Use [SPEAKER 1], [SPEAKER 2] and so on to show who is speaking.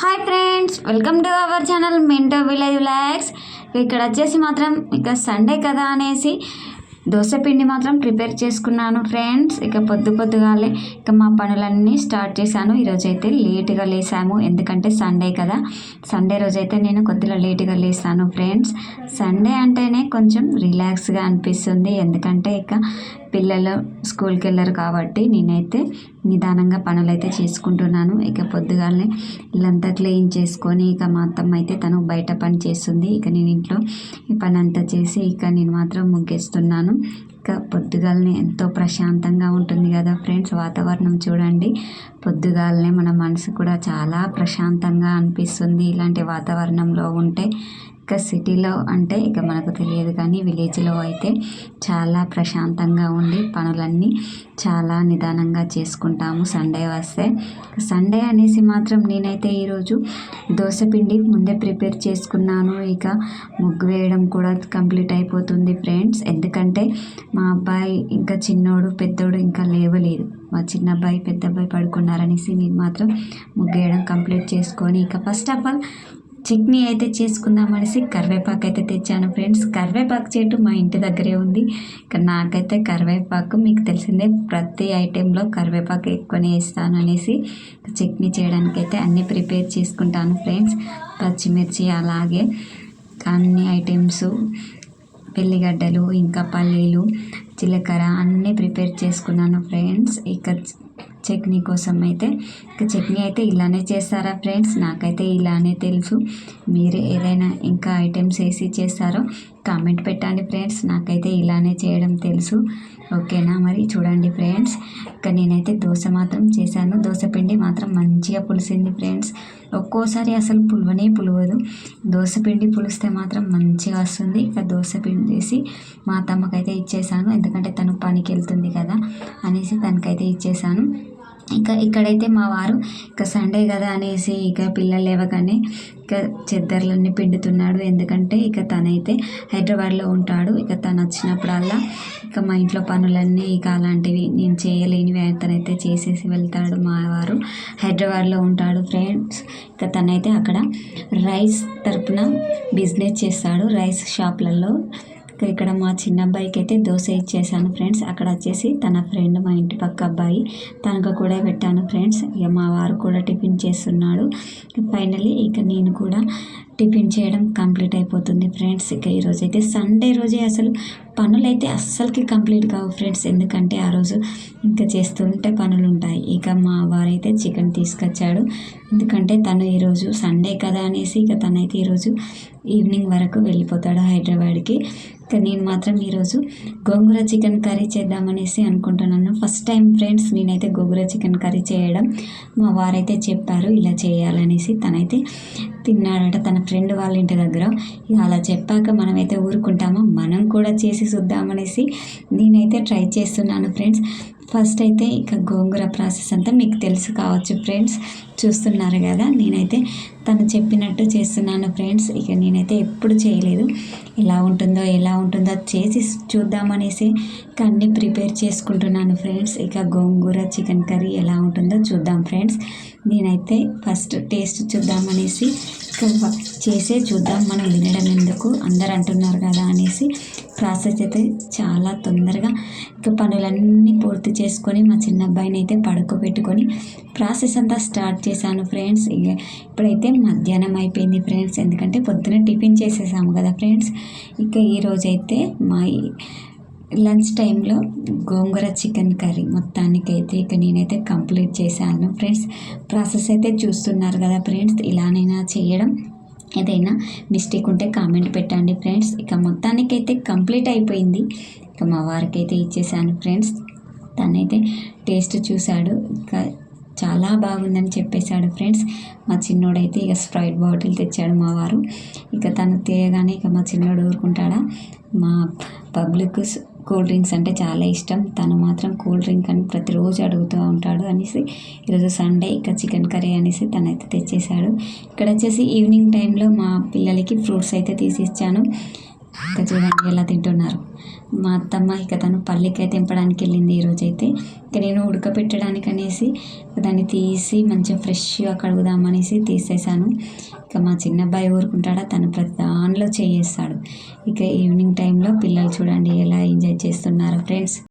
[SPEAKER 1] Hi friends welcome to our channel Minto village vlogs. ఇక్కడ వచ్చేసి మాత్రం ఇక సండే కదా అనేసి దోశ పిండి మాత్రం ప్రిపేర్ చేసుకున్నాను ఫ్రెండ్స్. ఇక పొద్దు పొద్దుగాలే ఇక మా పనులన్నీ స్టార్ట్ చేశాను. ఈరోజు అయితే లేట్గా లేసాము. ఎందుకంటే సండే కదా. సండే రోజు అయితే నేను కొద్దిగా లేట్గా లేసాను ఫ్రెండ్స్. సండే అంటేనే కొంచెం రిలాక్స్గా అనిపిస్తుంది. ఎందుకంటే ఇక పిల్లలు స్కూల్కి వెళ్ళరు కాబట్టి నేనైతే నిదానంగా పనులైతే చేసుకుంటున్నాను. ఇక పొద్దుగాలనే ఇల్లంతా క్లీన్ చేసుకొని ఇక మా అత్తమ్మ అయితే తను బయట పని చేస్తుంది. ఇక నేను ఇంట్లో ఈ పని అంతా చేసి ఇక నేను మాత్రం ముగ్గేస్తున్నాను. ఇక పొద్దుగాలనే ఎంతో ప్రశాంతంగా ఉంటుంది కదా ఫ్రెండ్స్ వాతావరణం చూడండి. పొద్దుగాలనే మన మనసు కూడా చాలా ప్రశాంతంగా అనిపిస్తుంది. ఇలాంటి వాతావరణంలో ఉంటే ఇక సిటీలో అంటే ఇక మనకు తెలియదు కానీ విలేజ్లో అయితే చాలా ప్రశాంతంగా ఉండి పనులన్నీ చాలా నిదానంగా చేసుకుంటాము సండే వస్తే. సండే అనేసి మాత్రం నేనైతే ఈరోజు దోశ పిండి ముందే ప్రిపేర్ చేసుకున్నాను. ఇక ముగ్గు వేయడం కూడా కంప్లీట్ అయిపోతుంది ఫ్రెండ్స్. ఎందుకంటే మా అబ్బాయి ఇంకా చిన్నోడు పెద్దోడు ఇంకా లేవలేదు. మా చిన్న అబ్బాయి పెద్ద అబ్బాయి పడుకున్నారనేసి నేను మాత్రం ముగ్గేయడం కంప్లీట్ చేసుకొని ఇక ఫస్ట్ ఆఫ్ ఆల్ చట్నీ అయితే చేసుకుందాం అనేసి కరివేపాకు అయితే తెచ్చాను ఫ్రెండ్స్. కరివేపాకు చెట్టు మా ఇంటి దగ్గరే ఉంది. ఇక్కడ నాకైతే కరివేపాకు మీకు తెలిసిందే ప్రతి ఐటెంలో కరివేపాకు ఎక్కువనే వేస్తాను అనేసి చట్నీ చేయడానికి అయితే అన్నీ ప్రిపేర్ చేసుకుంటాను ఫ్రెండ్స్. పచ్చిమిర్చి అలాగే అన్ని ఐటమ్స్ వెల్లిగడ్డలు ఇంకా పల్లీలు జీలకర్ర అన్నీ ప్రిపేర్ చేసుకున్నాను ఫ్రెండ్స్. ఇక చట్నీ కోసం అయితే ఇంకా చట్నీ అయితే ఇలానే చేస్తారా ఫ్రెండ్స్? నాకైతే ఇలానే తెలుసు. మీరు ఏదైనా ఇంకా ఐటమ్స్ వేసి చేస్తారో కామెంట్ పెట్టండి ఫ్రెండ్స్. నాకైతే ఇలానే చేయడం తెలుసు. ఓకేనా? మరి చూడండి ఫ్రెండ్స్. ఇక నేనైతే దోశ మాత్రం చేశాను. దోశ పిండి మాత్రం మంచిగా పులిసింది ఫ్రెండ్స్. ఒక్కోసారి అసలు పులవనే పులవదు. దోశ పిండి పులిస్తే మాత్రం మంచిగా వస్తుంది. ఇక దోశ పిండి వేసి మా తమ్మకైతే ఇచ్చేసాను ఎందుకంటే తను పనికి వెళ్తుంది కదా అనేసి తనకైతే ఇచ్చేసాను ఇంకా ఇక్కడైతే మా వారు ఇక సండే కదా అనేసి ఇక పిల్లలు లేవగానే ఇక చెద్దర్లన్నీ పిండుతున్నాడు. ఎందుకంటే ఇక తనైతే హైదరాబాద్లో ఉంటాడు. ఇక తను వచ్చినప్పుడల్లా ఇక మా ఇంట్లో పనులన్నీ ఇక అలాంటివి నేను చేయలేనివి తనైతే చేసేసి వెళ్తాడు మా వారు. హైదరాబాద్లో ఉంటాడు ఫ్రెండ్స్. ఇక తనైతే అక్కడ రైస్ తరపున బిజినెస్ చేస్తాడు. రైస్ షాప్లలో ఇక్కడ మా చిన్న అబ్బాయికి అయితే దోశ ఇచ్చేసాను ఫ్రెండ్స్. అక్కడ వచ్చేసి తన ఫ్రెండ్ మా ఇంటి పక్క అబ్బాయి. తనకు కూడా పెట్టాను ఫ్రెండ్స్. ఇక మా వారు కూడా టిఫిన్ చేస్తున్నాడు. ఫైనలీ ఇక నేను కూడా టిఫిన్ చేయడం కంప్లీట్ అయిపోతుంది ఫ్రెండ్స్. ఇక ఈరోజు అయితే సండే రోజే అసలు పనులు అయితే అస్సలకి కంప్లీట్ కావు ఫ్రెండ్స్. ఎందుకంటే ఆ రోజు ఇంకా చేస్తుంటే పనులు ఉంటాయి ఇక మా వారైతే చికెన్ తీసుకొచ్చాడు. ఎందుకంటే తను ఈరోజు సండే కదా అనేసి ఇక తనైతే ఈరోజు ఈవినింగ్ వరకు వెళ్ళిపోతాడు హైదరాబాద్కి. ఇక నేను మాత్రం ఈరోజు గోంగూర చికెన్ కర్రీ చేద్దామనేసి అనుకుంటున్నాను. ఫస్ట్ టైం ఫ్రెండ్స్ నేనైతే గోంగూర చికెన్ కర్రీ చేయడం. మా వారైతే చెప్పారు ఇలా చేయాలనేసి తనైతే తిన్నాడట తన ఫ్రెండ్ వాళ్ళ ఇంటి దగ్గర. ఇక అలా చెప్పాక మనమైతే ఊరుకుంటామో? మనం కూడా చేసి చూద్దామనేసి నేనైతే ట్రై చేస్తున్నాను ఫ్రెండ్స్. ఫస్ట్ అయితే ఇక గోంగూర ప్రాసెస్ అంతా మీకు తెలుసు కావచ్చు ఫ్రెండ్స్. చూస్తున్నారు కదా నేనైతే తను చెప్పినట్టు చేస్తున్నాను ఫ్రెండ్స్. ఇక నేనైతే ఎప్పుడు చేయలేదు. ఎలా ఉంటుందో ఎలా ఉంటుందో చేసి చూద్దామనేసి అన్నీ ప్రిపేర్ చేసుకుంటున్నాను ఫ్రెండ్స్. ఇక గోంగూర చికెన్ కర్రీ ఎలా ఉంటుందో చూద్దాం ఫ్రెండ్స్. నేనైతే ఫస్ట్ టేస్ట్ చూద్దామనేసి చేసే చూద్దాం. మనం వినడం ఎందుకు? అందరు అంటున్నారు కదా అనేసి ప్రాసెస్ అయితే చాలా తొందరగా ఇక పనులన్నీ పూర్తి చేసుకొని మా చిన్న అబ్బాయిని అయితే పడుకోబెట్టుకొని ప్రాసెస్ అంతా స్టార్ట్ చేశాను ఫ్రెండ్స్. ఇక ఇప్పుడైతే మధ్యాహ్నం అయిపోయింది ఫ్రెండ్స్. ఎందుకంటే పొద్దున టిఫిన్ చేసేసాము కదా ఫ్రెండ్స్. ఇక ఈరోజైతే మా లంచ్ టైంలో గోంగూర చికెన్ కర్రీ మొత్తానికైతే ఇక నేనైతే కంప్లీట్ చేశాను. ఫ్రెండ్స్ ప్రాసెస్ అయితే చూస్తున్నారు కదా ఫ్రెండ్స్ ఇలానైనా చేయడం ఏదైనా మిస్టేక్ ఉంటే కామెంట్ పెట్టండి ఫ్రెండ్స్. ఇక మొత్తానికైతే కంప్లీట్ అయిపోయింది. ఇక మా వారికి అయితే ఇచ్చేసాను ఫ్రెండ్స్. తనైతే టేస్ట్ చూశాడు. ఇక చాలా బాగుందని చెప్పేశాడు ఫ్రెండ్స్. మా చిన్నోడైతే ఇక స్ప్రైట్ బాటిల్ తెచ్చాడు మా వారు. ఇక తను తీయగానే ఇక మా చిన్నోడు ఊరుకుంటాడా? మా పబ్లిక్ కూల్ డ్రింక్స్ అంటే చాలా ఇష్టం. తను మాత్రం కూల్ డ్రింక్ అని ప్రతిరోజు అడుగుతూ ఉంటాడు అనేసి ఈరోజు సండే ఇక చికెన్ కర్రీ అనేసి తనైతే తెచ్చేసాడు ఇక్కడ వచ్చేసి ఈవినింగ్ టైంలో మా పిల్లలకి ఫ్రూట్స్ అయితే తీసి ఇచ్చాను ఇక చూడండి ఎలా తింటున్నారు? మా అత్తమ్మ ఇక తను పల్లికాయ తెంపడానికి వెళ్ళింది ఈరోజైతే. ఇక నేను ఉడకపెట్టడానికి అనేసి దాన్ని తీసి మంచిగా ఫ్రెష్గా కడుగుదామనేసి తీసేసాను ఇక మా చిన్నబ్బాయి ఊరుకుంటాడా? తను ప్రతి దానిలో చేస్తాడు ఇక ఈవినింగ్ టైంలో పిల్లలు చూడండి ఎలా ఎంజాయ్ చేస్తున్నారు ఫ్రెండ్స్.